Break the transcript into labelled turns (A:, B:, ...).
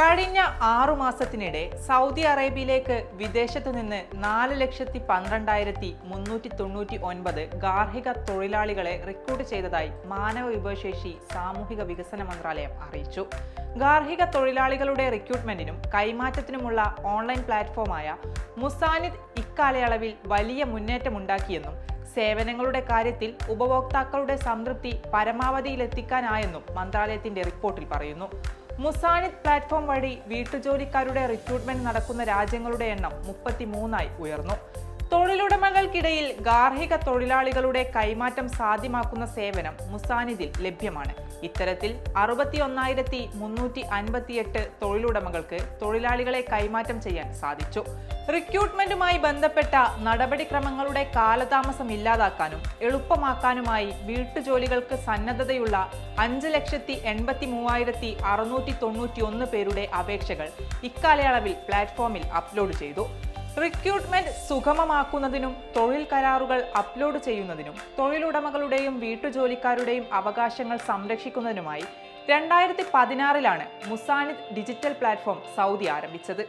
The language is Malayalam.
A: കഴിഞ്ഞ ആറു മാസത്തിനിടെ സൗദി അറേബ്യയിലേക്ക് വിദേശത്തു നിന്ന് നാല് ലക്ഷത്തി പന്ത്രണ്ടായിരത്തി മുന്നൂറ്റി തൊണ്ണൂറ്റി ഒൻപത് ഗാർഹിക തൊഴിലാളികളെ റിക്രൂട്ട് ചെയ്തതായി മാനവ വിഭവശേഷി സാമൂഹിക വികസന മന്ത്രാലയം അറിയിച്ചു. ഗാർഹിക തൊഴിലാളികളുടെ റിക്രൂട്ട്മെന്റിനും കൈമാറ്റത്തിനുമുള്ള ഓൺലൈൻ പ്ലാറ്റ്ഫോമായ മുസാനിദ് ഇക്കാലയളവിൽ വലിയ മുന്നേറ്റമുണ്ടാക്കിയെന്നും സേവനങ്ങളുടെ കാര്യത്തിൽ ഉപഭോക്താക്കളുടെ സംതൃപ്തി പരമാവധിയിലെത്തിക്കാനായെന്നും മന്ത്രാലയത്തിന്റെ റിപ്പോർട്ടിൽ പറയുന്നു. മുസാനിദ് പ്ലാറ്റ്ഫോം വഴി വീട്ടുജോലിക്കാരുടെ റിക്രൂട്ട്മെന്റ് നടക്കുന്ന രാജ്യങ്ങളുടെ എണ്ണം മുപ്പത്തിമൂന്നായി ഉയർന്നു. തൊഴിലുടമകൾക്കിടയിൽ ഗാർഹിക തൊഴിലാളികളുടെ കൈമാറ്റം സാധ്യമാക്കുന്ന സേവനം മുസാനിദിൽ ലഭ്യമാണ്. ഇത്തരത്തിൽ അറുപത്തി ഒന്നായിരത്തി മുന്നൂറ്റി അൻപത്തിയെട്ട് തൊഴിലുടമകൾക്ക് തൊഴിലാളികളെ കൈമാറ്റം ചെയ്യാൻ സാധിച്ചു. റിക്രൂട്ട്മെന്റുമായി ബന്ധപ്പെട്ട നടപടിക്രമങ്ങളുടെ കാലതാമസം ഇല്ലാതാക്കാനും എളുപ്പമാക്കാനുമായി വീട്ടുജോലികൾക്ക് സന്നദ്ധതയുള്ള അഞ്ച് ലക്ഷത്തി എൺപത്തി മൂവായിരത്തി അറുന്നൂറ്റി തൊണ്ണൂറ്റി ഒന്ന് പേരുടെ അപേക്ഷകൾ ഇക്കാലയളവിൽ പ്ലാറ്റ്ഫോമിൽ അപ്ലോഡ് ചെയ്തു. റിക്രൂട്ട്മെന്റ് സുഗമമാക്കുന്നതിനും തൊഴിൽ കരാറുകൾ അപ്ലോഡ് ചെയ്യുന്നതിനും തൊഴിലുടമകളുടെയും വീട്ടുജോലിക്കാരുടെയും അവകാശങ്ങൾ സംരക്ഷിക്കുന്നതിനുമായി രണ്ടായിരത്തി പതിനാറിലാണ് മുസാനിദ് ഡിജിറ്റൽ പ്ലാറ്റ്ഫോം സൗദി ആരംഭിച്ചത്.